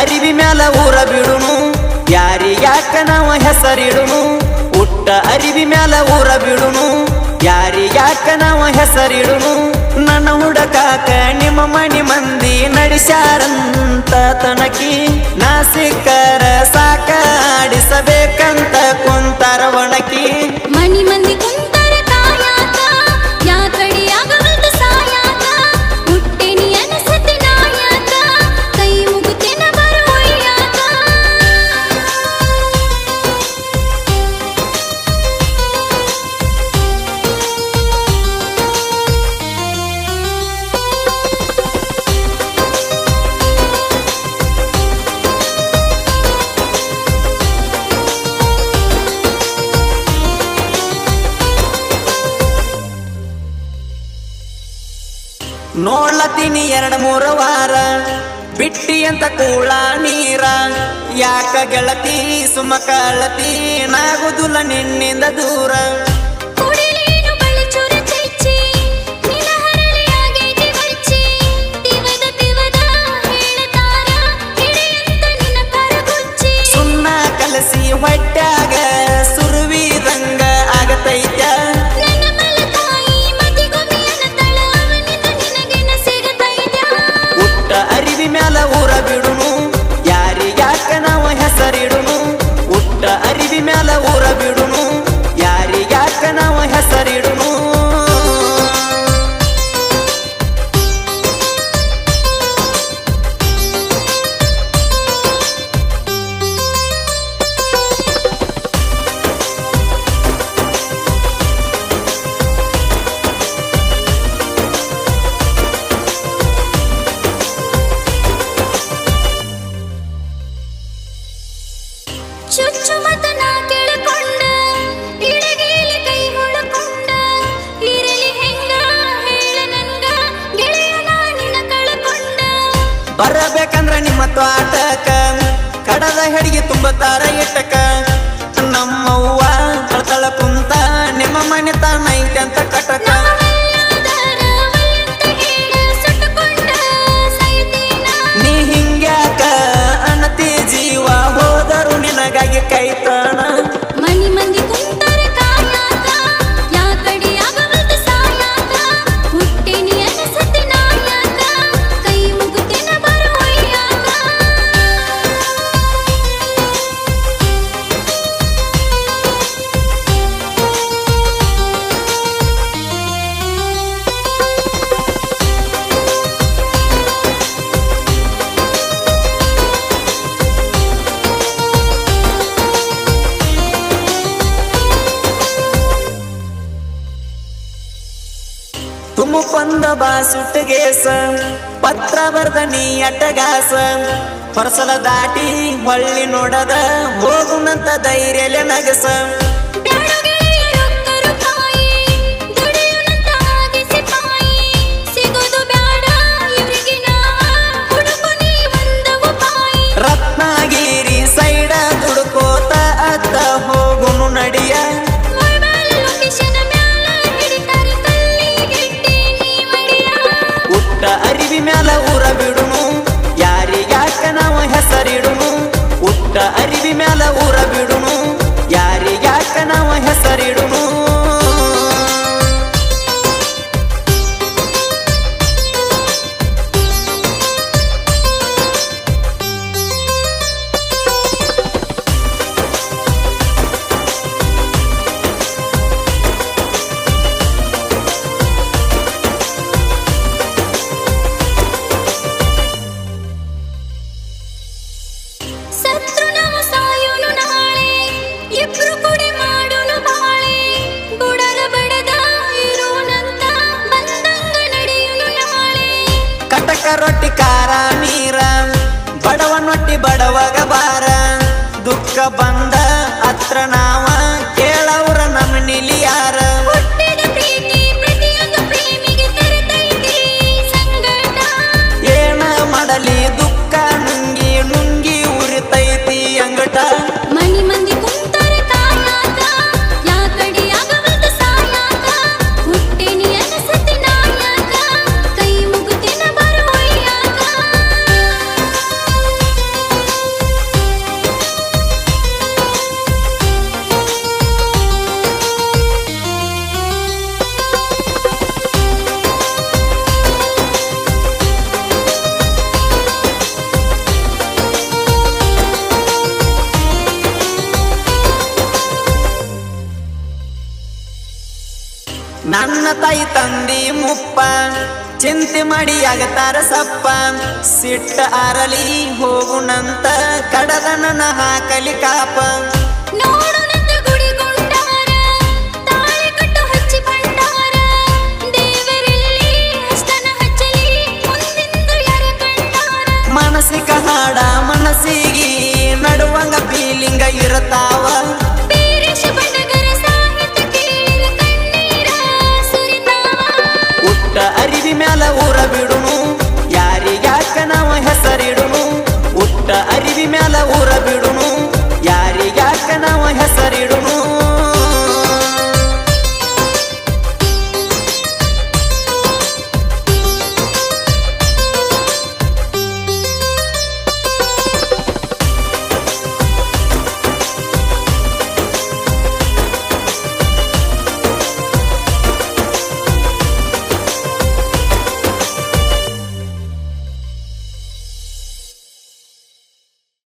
ಅರಿವಿ ಮ್ಯಾಲ ಊರ ಬಿಡುನು ಯಾರಿ ಯಾಕ ನಾವ ಹೆಸರಿಡುನು. ಉಟ್ಟ ಅರಿವಿ ಮ್ಯಾಲ ಊರ ಬಿಡುನು ಯಾರಿ ಯಾಕ ನಾವ ಹೆಸರಿಡುನು. ನನ್ನ ಹುಡಕಾಕ ನಿಮ್ಮ ಮಣಿ ಮಂದಿ ನಡೆಸ್ಯಾರಂತ ತನಕಿ ನಾ ಸಿಕ್ಕರ ಕುಂತಾರ ಒಣಕಿ. ಮಣಿ ನೋಡ್ಲತ್ತೀನಿ ಎರಡು ಮೂರು ವಾರ. ಬಿಟ್ಟಿ ಅಂತ ಕೂಳ ನೀರ. ಯಾಕ ಗೆಳತಿ ಸುಮ ಸುಮಕಳತಿ ನಾಗುದುಲ ನಿನ್ನಿಂದ ದೂರ. ಬರಬೇಕಂದ್ರ ನಿಮ್ಮ ತ್ವಾಟಕ. ಕಡದ ಹೆಡಿಗೆ ತುಂಬತಾರ ಇಟ್ಟಕ. ನಮ್ಮವ್ವ ಅಳ್ತಳ ಕುಂತ, ನಿಮ್ಮ ಮನೆ ತಾನ ಐತೆ ಅಂತ ಕಟಕ ನೀ ಹಿಂಗ್ಯಾಕ ಅನತಿ ಜೀವ ಹೋದರು ನಿನಗಾಗಿ ಕೈತಾನ ಮುಕೊಂದ ಬಾಸುಟಗೇಸ ಪತ್ರ ಬರ್ದ ನೀ ಅಟಗಾಸ ಹೊರಸಲ ದಾಟಿ ಹೊಳ್ಳಿ ನೋಡದ ಹೋಗುನಂತ ಧೈರ್ಯಲೆ ನಗಸ ರೊಟ್ಟಿ ಖಾರ ನೀರ ಬಡವ ಬಡವ ನನ್ನ ತಾಯಿ ತಂದಿ ಮುಪ್ಪ ಚಿಂತೆ ಮಾಡಿ ಆಗತಾರ ಸಪ್ಪ. ಸಿಟ್ಟ ಅರಲಿ ಹೋಗುಣಂತ ಕಡದ ನನ್ನ ಹಾಕಲಿ ಕಾಪ. ಮನಸ್ಸಿಗ ಹಾಡ ಮನಸ್ಸಿಗೆ ನಡುವಂಗ ಫೀಲಿಂಗ ಇರತಾವ.